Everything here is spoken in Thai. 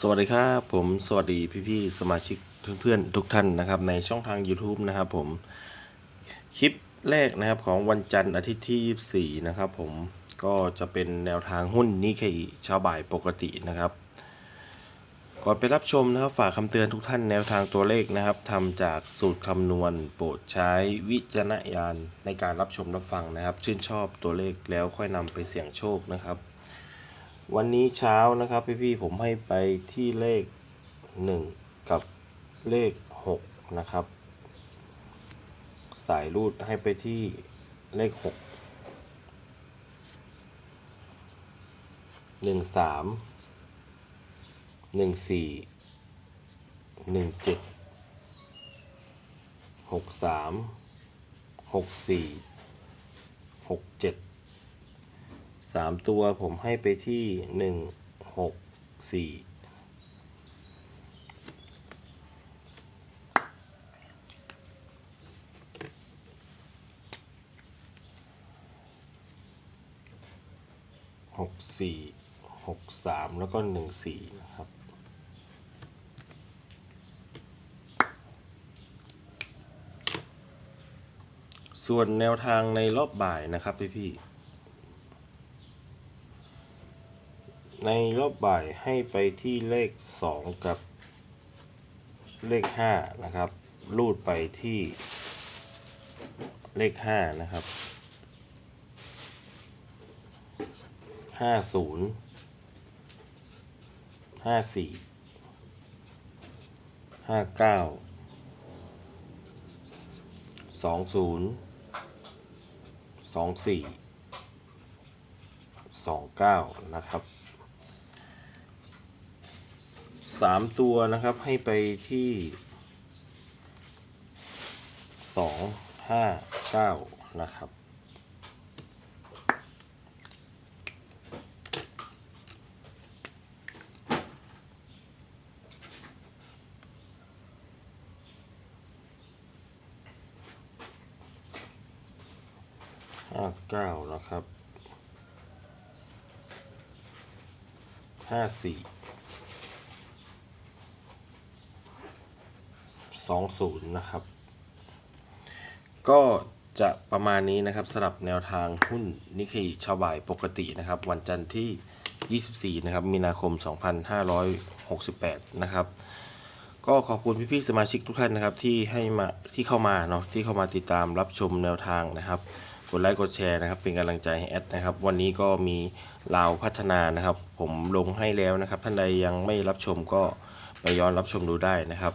สวัสดีครับผมสวัสดีพี่ๆสมาชิกเพื่อนๆทุกท่านนะครับ ในช่องทาง YouTube นะครับผมคลิปแรกนะครับของวันจันทร์อาทิตย์ที่ 24 นะครับผมก็จะเป็นแนวทางหุ้นนิเคอิชาวบ่ายปกตินะครับ ก่อนไปรับชมนะครับฝากคำเตือนทุกท่านแนวทางตัวเลขนะครับทำจากสูตรคำนวณ โปรดใช้วิจารณญาณในการรับชมรับฟังนะครับ ชื่นชอบตัวเลขแล้วค่อยนำไปเสี่ยงโชคนะครับ วันนี้เช้านะครับพี่ๆผมให้ไปที่เลข 1 กับเลข 6 นะครับ สายรูดให้ไปที่เลข 6 1 3 1 4 1 7 6 3 6 4 6 7 สามตัวผมให้ไปที่หนึ่งหกสี่หกสี่หกสามแล้วก็หนึ่งสี่นะครับส่วนแนวทางในรอบบ่ายนะครับพี่พี่ๆ ในรอบบ่ายให้ไปที่เลข 2 กับเลข 5 นะครับ รูดไปที่เลข 5 นะครับ 50 54 59 20 24 29 นะครับ สามตัวนะครับให้ไปที่สองห้าเก้านะครับ ห้าเก้านะครับ ห้าสี่ 20 นะครับ ก็จะประมาณนี้นะครับสำหรับแนวทางหุ้นนิเคอิชาวบ่ายปกตินะครับ วันจันทร์ที่ 24 นะครับ มีนาคม 2568 นะครับ ก็ขอบคุณพี่ๆสมาชิกทุกท่านนะครับที่ให้มาที่เข้ามาเนาะที่เข้ามาติดตามรับชมแนวทางนะครับ กดไลค์กดแชร์นะครับ เป็นกำลังใจให้แอดนะครับ วันนี้ก็มีลาวพัฒนานะครับ ผมลงให้แล้วนะครับ ท่านใดยังไม่รับชมก็ไปย้อนรับชมดูได้นะครับ